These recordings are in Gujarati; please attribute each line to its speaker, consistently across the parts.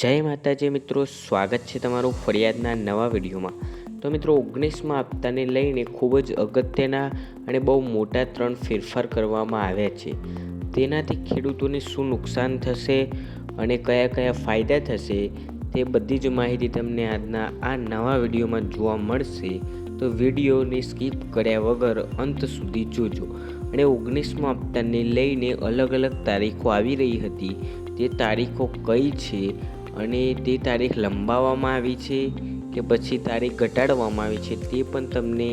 Speaker 1: જય માતાજી મિત્રો, સ્વાગત છે તમારું ફરિયાદના નવા વિડીયોમાં. તો મિત્રો, ઓગણીસમાં હપ્તાને લઈને ખૂબ જ અગત્યના અને બહુ મોટા ત્રણ ફેરફાર કરવામાં આવ્યા છે. તેનાથી ખેડૂતોને શું નુકસાન થશે અને કયા કયા ફાયદા થશે તે બધી જ માહિતી તમને આજના આ નવા વિડીયોમાં જોવા મળશે. તો વિડીયોને સ્કીપ કર્યા વગર અંત સુધી જોજો. અને ઓગણીસમાં હપ્તાને લઈને અલગ અલગ તારીખો આવી રહી હતી. તે તારીખો કઈ છે અને તે તારીખ લંબાવવામાં આવી છે કે પછી તારીખ ઘટાડવામાં આવી છે તે પણ તમને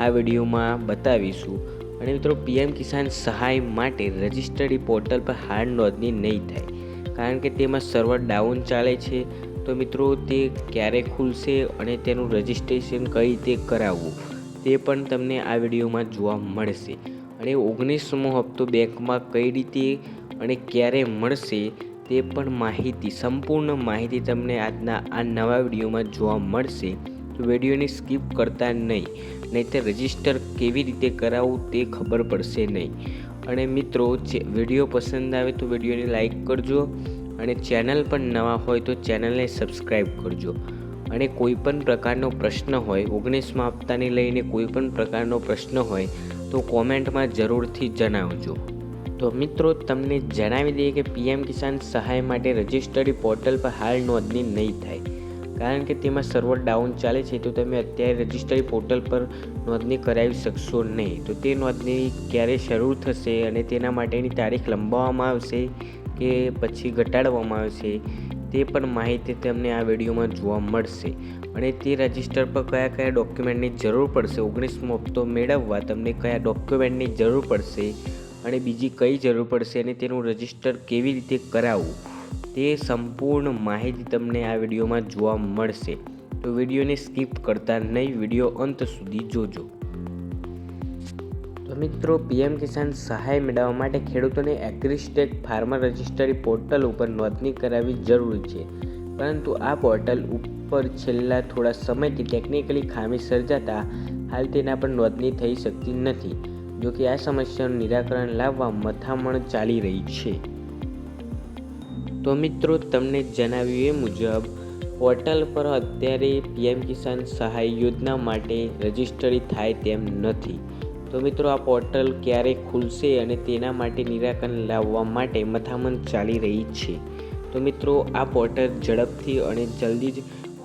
Speaker 1: આ વિડીયોમાં બતાવીશું. અને મિત્રો, પીએમ કિસાન સહાય માટે રજિસ્ટર્ડ પોર્ટલ પર હાર્ડ નોંધણી નહીં થાય, કારણ કે તેમાં સર્વર ડાઉન ચાલે છે. તો મિત્રો, તે ક્યારે ખુલશે અને તેનું રજિસ્ટ્રેશન કઈ રીતે કરાવવું, તે પણ તમને આ વિડીયોમાં જોવા મળશે. અને ઓગણીસમો હપ્તો બેંકમાં કઈ રીતે અને ક્યારે મળશે તે પણ માહિતી, સંપૂર્ણ માહિતી તમને આજના આ નવા વિડીયોમાં જોવા મળશે. તો વિડીયોને સ્કીપ કરતા નહીં નહીં તે રજિસ્ટર કેવી રીતે કરાવવું તે ખબર પડશે નહીં. અને મિત્રો, જે વીડિયો પસંદ આવે તો વિડીયોને લાઇક કરજો અને ચેનલ પણ નવા હોય તો ચેનલને સબસ્ક્રાઈબ કરજો. અને કોઈ પણ પ્રકારનો પ્રશ્ન હોય, ઓગણીસમાં હપ્તાને લઈને કોઈ પણ પ્રકારનો પ્રશ્ન હોય, તો કોમેન્ટમાં જરૂરથી જણાવજો. તો મિત્રો, તમને જણાવી દઈએ કે પીએમ કિસાન સહાય માટે રજિસ્ટર્ડ પોર્ટલ પર હાલ નોંધણી નહીં થાય. કારણ કે તેમાં સર્વર ડાઉન ચાલે છે, તો તમે અત્યારે રજિસ્ટર્ડ પોર્ટલ પર નોંધણી કરાવી શકશો નહીં. તો તે નોંધણી ક્યારે શરૂ થશે અને તેના માટેની તારીખ લંબાવવામાં આવશે કે પછી ઘટાડવામાં આવશે, તે પણ માહિતી તમને આ વિડીયોમાં જોવા મળશે. અને તે રજિસ્ટર પર કયા કયા ડોક્યુમેન્ટની જરૂર પડશે, ઓગણીસમો હપ્તો મેળવવા તમને કયા ડોક્યુમેન્ટની જરૂર પડશે અને બીજી કઈ જરૂર પડશે અને તેનું રજિસ્ટર કેવી રીતે કરાવવું, તે સંપૂર્ણ માહિતી તમને આ વિડીયોમાં જોવા મળશે. તો વિડીયોને સ્કીપ કરતા નહીં, વીડિયો અંત સુધી જોજો. તો મિત્રો, પીએમ કિસાન સહાય મેળવવા માટે ખેડૂતોને એગ્રીસ્ટેક ફાર્મર રજિસ્ટરી પોર્ટલ ઉપર નોંધણી કરાવવી જરૂરી છે. પરંતુ આ પોર્ટલ ઉપર છેલ્લા થોડા સમયથી ટેકનિકલી ખામી સર્જાતા હાલ તેના પર નોંધણી થઈ શકતી નથી. જો કે આ સમસ્યાનું નિરાકરણ લાવવા મથામણ ચાલી રહી છે. તો મિત્રો, તમને જણાવ્યું એ મુજબ, પોર્ટલ પર અત્યારે પીએમ કિસાન સહાય યોજના માટે રજિસ્ટરી થાય તેમ નથી. તો મિત્રો, આ પોર્ટલ ક્યારે ખુલશે અને તેના માટે નિરાકરણ લાવવા માટે મથામણ ચાલી રહી છે. તો મિત્રો, આ પોર્ટલ ઝડપથી અને જલ્દી જ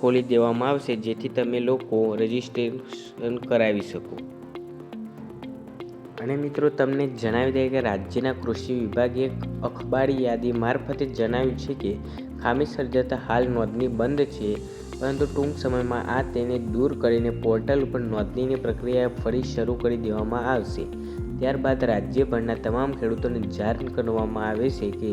Speaker 1: ખોલી દેવામાં આવશે, જેથી તમે લોકો રજિસ્ટ્રેશન કરાવી શકો. અને મિત્રો, તમને જણાવી દઈએ કે રાજ્યના કૃષિ વિભાગે એક અખબારી યાદી મારફતે જણાવ્યું છે કે ખામી સર્જાતા હાલ નોંધણી બંધ છે, પરંતુ ટૂંક સમયમાં આ તેને દૂર કરીને પોર્ટલ ઉપર નોંધણીની પ્રક્રિયા ફરી શરૂ કરી દેવામાં આવશે. ત્યારબાદ રાજ્યભરના તમામ ખેડૂતોને જાહેર કરવામાં આવે છે કે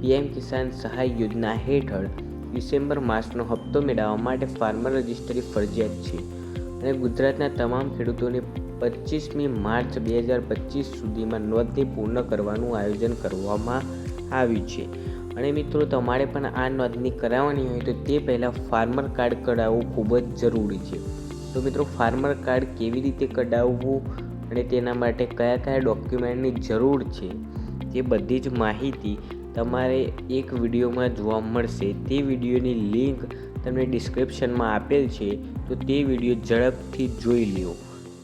Speaker 1: પીએમ કિસાન સહાય યોજના હેઠળ ડિસેમ્બર માસનો હપ્તો મેળવવા માટે ફાર્મર રજિસ્ટ્રી ફરજિયાત છે અને ગુજરાતના તમામ ખેડૂતોને પચીસમી માર્ચ બે હજાર પચીસ સુધીમાં નોંધણી પૂર્ણ કરવાનું આયોજન કરવામાં આવ્યું છે. અને મિત્રો, તમારે પણ આ નોંધણી કરાવવાની હોય તો તે પહેલાં ફાર્મર કાર્ડ કઢાવવું ખૂબ જ જરૂરી છે. તો મિત્રો, ફાર્મર કાર્ડ કેવી રીતે કઢાવવું અને તેના માટે કયા કયા ડોક્યુમેન્ટની જરૂર છે તે બધી જ માહિતી તમારે એક વિડીયોમાં જોવા મળશે. તે વિડીયોની લિંક તમને ડિસ્ક્રિપ્શનમાં આપેલ છે, તો તે વીડિયો ઝડપથી જોઈ લ્યો.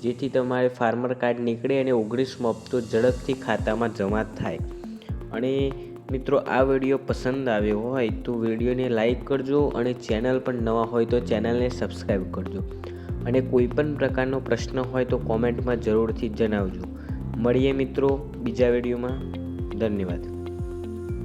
Speaker 1: જેથી તમારે ફાર્મર કાર્ડ નીકળે અને ઓગણીસમો હપ્તો ઝડપથી ખાતામાં જમા થાય. અને મિત્રો, આ વીડિયો પસંદ આવ્યો હોય તો વિડીયોને લાઈક કરજો અને ચેનલ પણ નવા હોય તો ચેનલને સબસ્ક્રાઈબ કરજો. અને કોઈ પણ પ્રકારનો પ્રશ્ન હોય તો કોમેન્ટમાં જરૂરથી જણાવજો. મળીએ મિત્રો બીજા વિડીયોમાં. ધન્યવાદ.